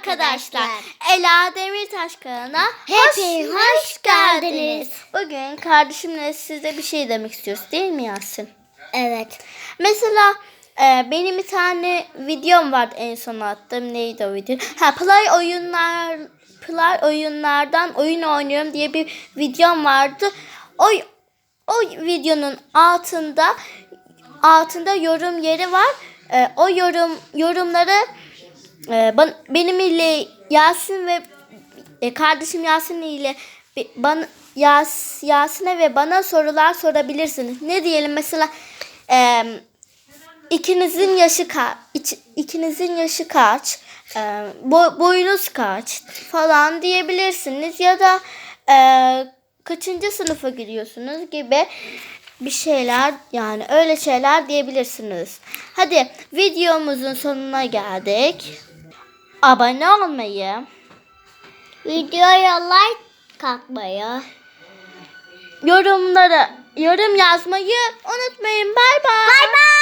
arkadaşlar. Ela Demirtaş kanalına Hepiniz hoş geldiniz. Bugün kardeşimle size bir şey demek istiyoruz değil mi Yasin? Evet. Mesela e, benim bir tane videom vardı en son attığım. Neydi o video? Ha Play oyunlar Play oyunlardan oyun oynuyorum diye bir videom vardı. O o videonun altında altında yorum yeri var. E, o yorum yorumları e, ban- benim ile Yasin ve e, kardeşim Yasin ile bana Yas, Yasin'e ve bana sorular sorabilirsiniz. Ne diyelim mesela e, ikinizin yaşı kaç? ikinizin yaşı kaç? E, bo- boyunuz kaç? falan diyebilirsiniz ya da e, kaçıncı sınıfa giriyorsunuz gibi bir şeyler yani öyle şeyler diyebilirsiniz. Hadi videomuzun sonuna geldik. Abone olmayı, Videoya like katmayı. yorumlara yorum yazmayı unutmayın. Bay bay. Bay bay.